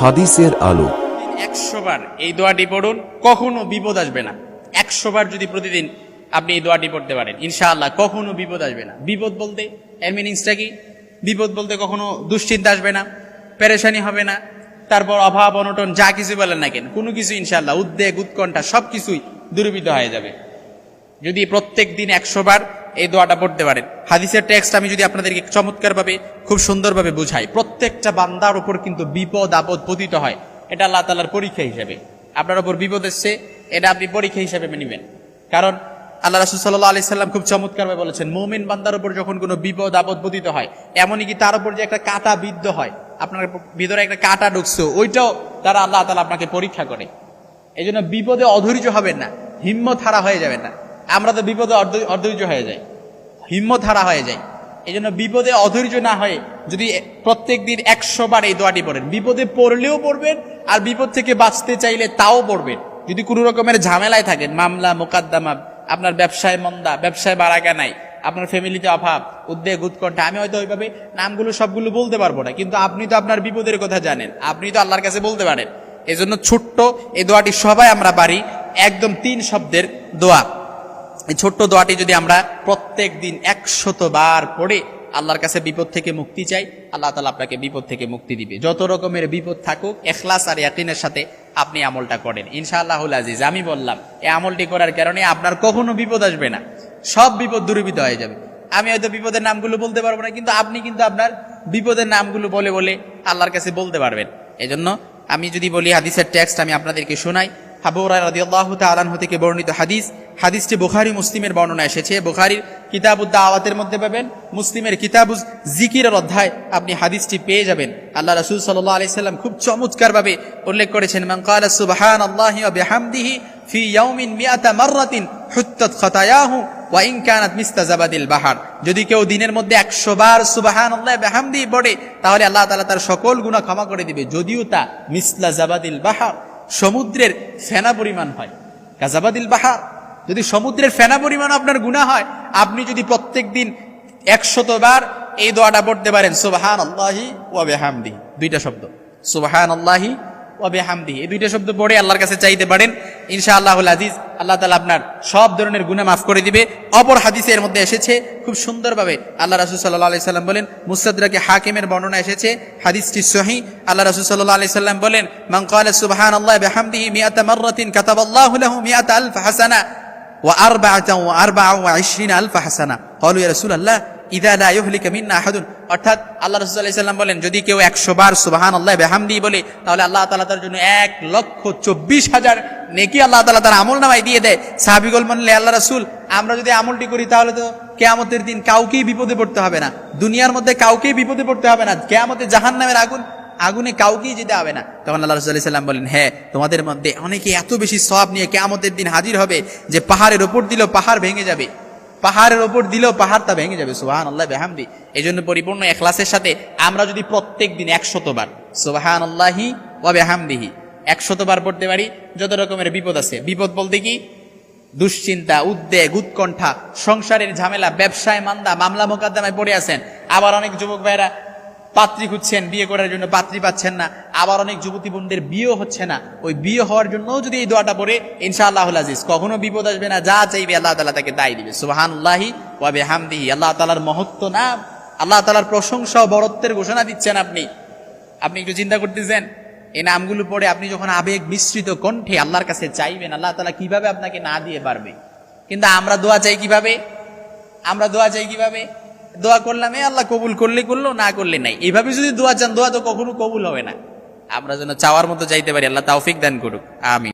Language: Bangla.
হাদিসের আলো। একশো বার এই দোয়াটি পড়ুন, কখনো বিপদ আসবে না। একশোবার যদি প্রতিদিন আপনি এই দোয়াটি পড়তে পারেন, ইনশাআল্লাহ কখনো বিপদ আসবে না। বিপদ বলতে এর মিনিংসটা কি? বিপদ বলতে কখনো দুশ্চিন্তা আসবে না, পেরেশানি হবে না, তারপর অভাব, অনটন, যা কিছু বলেন না কেন, কোনো কিছু ইনশাআল্লাহ উদ্বেগ, উৎকণ্ঠা সব কিছুই দূরীভূত হয়ে যাবে। যদি প্রত্যেক দিন একশো বার এই দোয়াটা পড়তে পারেন। হাদিসের টেক্সট আমি যদি আপনাদেরকে চমৎকারভাবে, খুব সুন্দরভাবে বুঝাই, প্রত্যেকটা বান্দার উপর কিন্তু বিপদ, আপদ পতিত হয়। এটা আল্লাহ তালার পরীক্ষা হিসেবে। আপনার উপর বিপদ এসছে, এটা আপনি পরীক্ষা হিসেবে নেবেন। কারণ আল্লাহ রাসুল সাল্লাহ আলি সাল্লাম খুব চমৎকারভাবে বলেছেন, মোমিন বান্দার উপর যখন কোনো বিপদ, আপদ পতিত হয়, এমনই কি তার উপর যে একটা কাটা বিদ্ধ হয়, আপনার ভিতরে একটা কাটা ঢুকছে, ওইটাও তারা আল্লাহ তালা আপনাকে পরীক্ষা করে। এই জন্য বিপদে অধৈর্য হবেন না, হিম্মত হারা হয়ে যাবেন না। আমরা তো বিপদে অধৈর্য হয়ে যাই। হিম্মত হারা হয়ে যায় এই জন্য বিপদে অধৈর্য না হয়ে যদি প্রত্যেক দিন একশো বার এই দোয়াটি পড়েন। বিপদে পড়লেও পড়বেন, আর বিপদ থেকে বাঁচতে চাইলে তাও পড়বেন। যদি কোনো রকমের ঝামেলায় থাকেন, মামলা, মোকদ্দমা, আপনার ব্যবসায় মন্দা, ব্যবসায় বাড়াগা নাই, আপনার ফ্যামিলিতে অভাব, উদ্বেগ, উৎকণ্ঠা, আমি হয়তো ওইভাবে নামগুলো, সবগুলো বলতে পারব না। কিন্তু আপনি তো আপনার বিপদের কথা জানেন। আপনি তো আল্লাহর কাছে বলতে পারেন। এই জন্য ছোট্ট এই দোয়াটি সবাই আমরা পারি। একদম তিন শব্দের দোয়া। এই ছোট্ট দোয়াটি যদি আমরা প্রত্যেক দিন একশত বার পড়ে আল্লাহর কাছে বিপদ থেকে মুক্তি চাই, আল্লাহ তালা আপনাকে বিপদ থেকে মুক্তি দিবে। যত রকমের বিপদ থাকুক, এখলাস আর ইয়াকিনের সাথে আপনি আমলটা করেন। ইনশাআল্লাহ আজিজ, আমি বললাম, এই আমলটি করার কারণে আপনার কখনো বিপদ আসবে না। সব বিপদ দূরীভূত হয়ে যাবে। আমি হয়তো বিপদের নামগুলো বলতে পারব না, কিন্তু আপনি কিন্তু আপনার বিপদের নামগুলো বলে বলে আল্লাহর কাছে বলতে পারবেন। এজন্য আমি যদি বলি, হাদিসের টেক্সট আমি আপনাদেরকে শোনাই। হাবুরা রাদিয়াল্লাহু তাআলা আনহু থেকে বর্ণিত হাদিস। হাদিসটি বুখারী, মুসলিমের বর্ণনা এসেছে। বুখারীর কিতাবুদ দাওয়াতের মধ্যে পাবেন, মুসলিমের কিতাবুজ জিকিরের অধ্যায় আপনি হাদিসটি পেয়ে যাবেন। আল্লাহ রাসূল সাল্লাল্লাহু আলাইহি সাল্লাম খুব চমৎকারভাবে উল্লেখ করেছেন ক্বালা সুবহানাল্লাহি ওয়া বিহামদিহি ফি ইয়াউমিন মিআতা মাররাতিন হুত্তাত খাতায়াহু ওয়া ইন কানাত বাহার। যদি কেউ দিনের মধ্যে 100 বার সুবহানাল্লাহ বিহামদিহি পড়ে, তাহলে আল্লাহ তাআলা তার সকল গুনাহ ক্ষমা করে দিবে। যদিও তা মিসলা জাবাদিল বাহার। সমুদ্রের ফেনা পরিমাণ হয়। কাজাবাদিল বাহার, যদি সমুদ্রের ফেনা পরিমাণ আপনার গুণা হয়, আপনি যদি প্রত্যেক দিন একশতবার এই দোয়াটা পড়তে পারেন সুবাহান আল্লাহি ওয়াবেহামদি দুইটা শব্দ। সুবাহান আল্লাহি ওয়াবেহামদি এই দুইটা শব্দ পড়ে আল্লাহর কাছে চাইতে পারেন ইনশা আল্লাহুল আজিজ, আল্লাহ তালা আপনার সব ধরনের গুণা মাফ করে দিবে। অপর হাদিসে এর মধ্যে এসেছে, খুব সুন্দরভাবে আল্লাহ রাসুল সাল্লাহ আলি সাল্লাম বলেন মুসাদ্রাকে হাকিমের বর্ণনা এসেছে, হাদিসটি সহি, আল্লাহ রাসুল সাল্লাহ আলি সাল্লাম বলেন ক্বালা সুবহান আল্লাহ বিহামদিহি মিআতা মাররাতিন কাতাবাল্লাহু লাহু মিআতা আলফ হাসানা ও আর বা ওয়া ইশরিনা আলফ হাসানা। ক্বালু ইয়া রাসূলুল্লাহ অর্থাৎ আল্লাহ বলেন, যদি কেউ 100 বার সুবহানাল্লাহ বিহামদিহি বলে, তাহলে আল্লাহ তার জন্য 1 লক্ষ 24 হাজার নেকি আল্লাহ তার আমল নামায় দিয়ে দেয়। আল্লাহ আমরা যদি আমলটি করি, তাহলে তো কেয়ামতের দিন কাউকেই বিপদে পড়তে হবে না। দুনিয়ার মধ্যে কাউকেই বিপদে পড়তে হবে না। কেয়ামতে জাহান্নামের আগুন, আগুনে কাউকেই যেতে হবে না। তখন আল্লাহ রসুল্লাহ সাল্লাম বলেন হ্যাঁ তোমাদের মধ্যে অনেকে এত বেশি সব নিয়ে কেয়ামতের দিন হাজির হবে যে পাহাড়ের ওপর দিলেও পাহাড় ভেঙে যাবে। পাহাড়ের ওপর দিলেও পাহাড় তা ভেঙে যাবে সুবাহান আল্লাহ বেহামদি। এই জন্য পরিপূর্ণ এখলাসের সাথে আমরা যদি প্রত্যেক দিন একশতবার সুবাহান আল্লাহি ও বেহামদিহি, একশতবার পড়তে পারি, যত রকমের বিপদ আছে। বিপদ বলতে কি? দুশ্চিন্তা, উদ্বেগ, উৎকণ্ঠা, সংসারের ঝামেলা, ব্যবসায় মান্দা, মামলা মোকদ্দমায় পড়ে আছেন। আবার অনেক যুবক ভাইরা পাত্রী খুঁজছেন, বিয়ে করার জন্য পাত্রী পাচ্ছেন না। আবার অনেক যুবতী বোনদের বিয়ে হচ্ছে না। ওই বিয়ে হওয়ার জন্য যদি এই দোয়াটা পড়ে ইনশাআল্লাহ আজিজ, কখনো বিপদ আসবে না। যা চাইবে আল্লাহ তালা তাকে দায় দিবে। সুহানুল্লাহি ওয়াবে হামদিহি আল্লাহ তালার মহত্ব না। আল্লাহ তালার প্রশংসা ও বরত্বের ঘোষণা দিচ্ছেন আপনি। আপনি একটু চিন্তা করতেছেন, এই নামগুলো পড়ে আপনি যখন আবেগ মিশ্রিত কণ্ঠে আল্লাহর কাছে চাইবেন, আল্লাহ তালা কীভাবে আপনাকে না দিয়ে পারবে? কিন্তু আমরা দোয়া চাই কীভাবে? আমরা দোয়া চাই কীভাবে? দোয়া করলাম, এ আল্লাহ কবুল করলে, করল, না করলে নাই। এইভাবে যদি দোয়া চান, দোয়া তো কখনো কবুল হবে না। আমরা যেন চাওয়ার মতো চাইতে পারি, আল্লাহ তাওফিক দান করুক। আমি